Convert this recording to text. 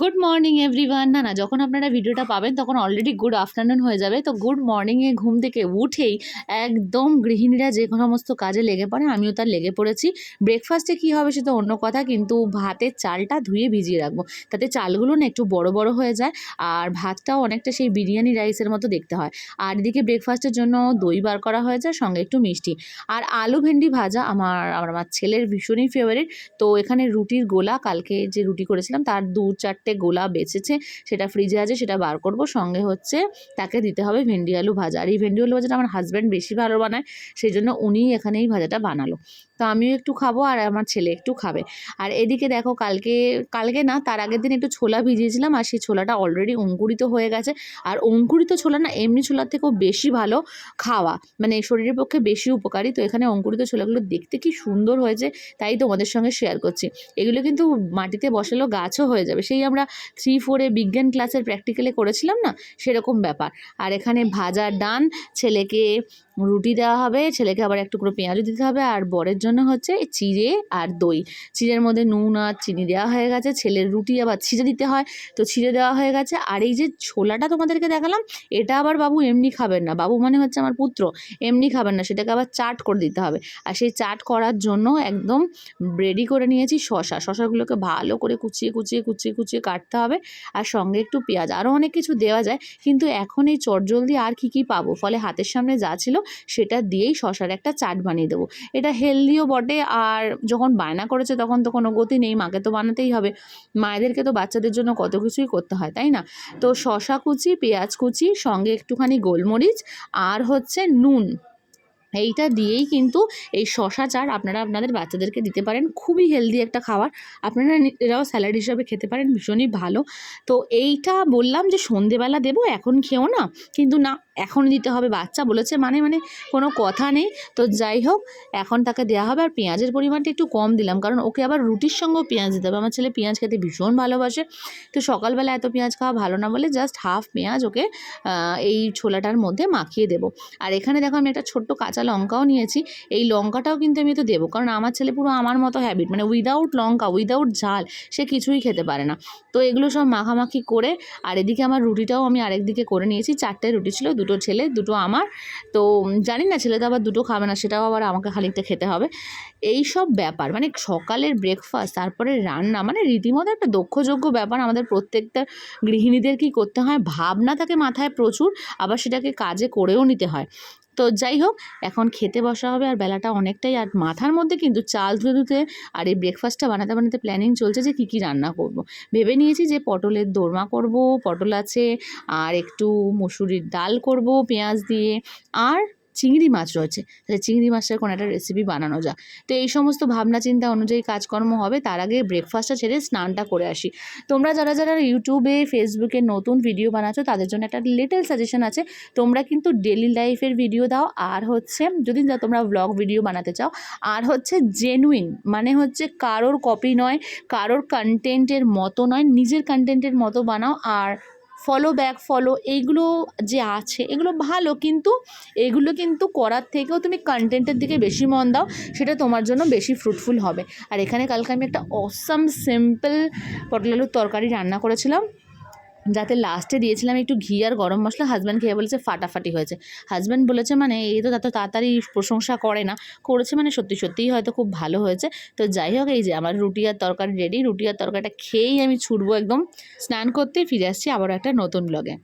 Good morning everyone না না, যখন আপনারা ভিডিওটা পাবেন, তখন অলরেডি গুড আফটারনুন হয়ে যাবে। তো গুড মর্নিংয়ে ঘুম থেকে উঠেই একদম গৃহিণীরা যে সমস্ত কাজে লেগে পড়ে, আমিও তার লেগে পড়েছি। ব্রেকফাস্টে কী হবে সেটা অন্য কথা, কিন্তু ভাতের চালটা ধুয়ে ভিজিয়ে রাখব। তাতে চালগুলো না একটু বড় বড় হয়ে যায়, আর ভাতটাও অনেকটা সেই বিরিয়ানি রাইসের মতো দেখতে হয়। আর এদিকে ব্রেকফাস্টের জন্য দই বার করা হয়ে যায়, সঙ্গে একটু মিষ্টি। আর আলু ভেন্ডি ভাজা আমার আমার ছেলের ভীষণই ফেভারিট তো এখানে রুটির গোলা, কালকে যে রুটি করেছিলাম, তার দু চারটে গোলা বেঁচেছে, সেটা ফ্রিজে আছে, সেটা বার করব। সঙ্গে হচ্ছে তাকে দিতে হবে ভেন্ডি আলু ভাজা। আর এই ভেন্ডি আলু ভাজাটা আমার হাজব্যান্ড বেশি ভালো বানায়, সেই জন্য উনি এখানে এই ভাজাটা বানালো। তো আমিও একটু খাব আর আমার ছেলে একটু খাবে। আর এদিকে দেখো কালকে কালকে না তার আগের দিন একটু ছোলা ভিজিয়েছিলাম আর সেই ছোলাটা অলরেডি অঙ্কুরিত হয়ে গেছে। আর অঙ্কুরিত ছোলা না এমনি ছোলার থেকেও বেশি ভালো খাওয়া মানে শরীরের পক্ষে বেশি উপকারী। তো এখানে অঙ্কুরিত ছোলাগুলো দেখতে কি সুন্দর হয়েছে তাই তোমাদের সঙ্গে শেয়ার করছি। এগুলো কিন্তু মাটিতে বসালো গাছও হয়ে যাবে। সেই আমরা থ্রি ফোরে বিজ্ঞান ক্লাসের প্র্যাকটিক্যালে করেছিলাম না, সেরকম ব্যাপার। আর এখানে ভাজার ডান ছেলেকে রুটি দেওয়া হবে, ছেলেকে আবার একটু করে পেঁয়াজও দিতে হবে, আর বরের জন্য হচ্ছে চিড়ে আর দই। চিড়ের মধ্যে নুন আর চিনি দেওয়া হয়ে গেছে, ছেলের রুটি আবার ছিঁড়ে দিতে হয়। তো ছিঁড়ে দেওয়া হয়ে গেছে, আর এই যে ছোলাটা তোমাদেরকে দেখালাম, এটা আবার বাবু এমনি খাবেন না। বাবু মানে হচ্ছে আমার পুত্র, এমনি খাবেন না, সেটাকে আবার চাট করে দিতে হবে। আর সেই চাট করার জন্য একদম রেডি করে নিয়েছি শশা। শশাগুলোকে ভালো করে কুচিয়ে কুচিয়ে কুচিয়ে কুচিয়ে কাটতে হবে, আর সঙ্গে একটু পেঁয়াজ। আরও অনেক কিছু দেওয়া যায়, কিন্তু এখন এই চটজলদি আর কি কি পাবো? ফলে হাতের সামনে যা ছিল সেটা দিয়েই শশার একটা চাট বানিয়ে দেবো। এটা হেলদিও বটে, আর যখন বায়না করেছে তখন তো কোনো গতি নেই, মাকে তো বানাতেই হবে। মায়েদেরকে তো বাচ্চাদের জন্য কত কিছুই করতে হয়, তাই না? তো শশা কুচি, পেঁয়াজ কুচি, সঙ্গে একটুখানি গোলমরিচ আর হচ্ছে নুন। এইটা দিয়েই কিন্তু এই শশা চাট আপনারা আপনাদের বাচ্চাদেরকে দিতে পারেন। খুবই হেলদি একটা খাবার। আপনারা এরাও স্যালাড হিসাবে খেতে পারেন, ভীষণই ভালো। তো এইটা বললাম যে সন্ধেবেলা দেবো, এখন খেও না। কিন্তু না এখন দিতে হবে। বাচ্চা বলেছে মানে মানে কোনো কথা নেই। তো যাই হোক, এখন তাকে দেওয়া হবে। আর পেঁয়াজের পরিমাণটা একটু কম দিলাম। কারণ ওকে আবার রুটির সঙ্গেও পেঁয়াজ দিতে হবে। আমার ছেলে পেঁয়াজ খেতে ভীষণ ভালোবাসে। তো সকালবেলা এত পেঁয়াজ খাওয়া ভালো না বলে জাস্ট হাফ পেঁয়াজ ওকে এই ছোলাটার মধ্যে মাখিয়ে দেবো। আর এখানে দেখো আমি একটা ছোট্ট কাঁচা লঙ্কাও নিয়েছি। এই লঙ্কাটাও কিন্তু আমি তো দেবো। কারণ আমার ছেলে পুরো আমার মতো হ্যাবিট মানে উইদাউট লঙ্কা উইদাউট ঝাল, সে কিছুই খেতে পারে না। তো এগুলো সব মাখামাখি করে, আর এদিকে আমার রুটিটাও আমি আরেকদিকে করে নিয়েছি। চারটে রুটি ছিল দুটো ছেলে, দুটো আমার। তো জানি না ছেলে তো আবার দুটো খাবে না, সেটাও আবার আমাকে খানিকটা খেতে হবে। এই সব ব্যাপার মানে সকালের ব্রেকফাস্ট তারপরে রান্না মানে রীতিমতো একটা দক্ষযোগ্য ব্যাপার আমাদের প্রত্যেকটা গৃহিণীদের কি করতে হয়? ভাবনা থাকে মাথায় প্রচুর, আবার সেটাকে কাজে করেও নিতে হয়। তো যাই হোক, এখন খেতে বসা হবে আর বেলাটা অনেকটাই আর মাথার মধ্যে কিন্তু চাল ধুতে ধুতে আর এই ব্রেকফাস্টটা বানাতে বানাতে প্ল্যানিং চলছে যে কী কী রান্না করব। ভেবে নিয়েছি যে পটলের দোরমা করব, পটল আছে, আর একটু মসুরির ডাল করব, পেঁয়াজ দিয়ে আর চিংড়ি মাছ রয়েছে। তাহলে চিংড়ি মাছের কোনো একটা রেসিপি বানানো যাক। তো এই সমস্ত ভাবনা চিন্তা অনুযায়ী কাজকর্ম হবে, তার আগে ব্রেকফাস্টটা ছেড়ে স্নানটা করে আসি। তোমরা যারা যারা ইউটিউবে ফেসবুকে নতুন ভিডিও বানাচ্ছো, তাদের জন্য একটা লিটল সাজেশন আছে। তোমরা কিন্তু ডেলি লাইফের ভিডিও দাও। আর হচ্ছে, যদি তোমরা ব্লগ ভিডিও বানাতে চাও, আর হচ্ছে জেনুইন মানে হচ্ছে কারোর কপি নয়, কারোর কন্টেন্টের মতো নয়, নিজের কন্টেন্টের মতো বানাও। আর ফলো ব্যাক ফলো এইগুলো যে আছে, এগুলো ভালো, কিন্তু এগুলো কিন্তু করার থেকেও তুমি কন্টেন্টের দিকে বেশি মন দাও, সেটা তোমার জন্য বেশি ফ্রুটফুল হবে। আর এখানে কালকে আমি একটা অসাম সিম্পল পটল আলুর তরকারি রান্না করেছিলাম। যাতে লাস্টে দিয়েছিলাম একটু ঘি আর গরম মশলা হাজব্যান্ড খেয়ে বলেছে ফাটাফাটি হয়েছে। হাজব্যান্ড বলেছে মানে এই তো এত তাড়াতাড়ি প্রশংসা করে না, করেছে মানে সত্যি সত্যিই হয়তো খুব ভালো হয়েছে। তো যাই হোক, এই যে আমার রুটি আর তরকারি রেডি রুটি আর তরকারিটা খেয়েই আমি ছুটবো একদম। স্নান করতে ফিরে আসছি আবার একটা নতুন ব্লগে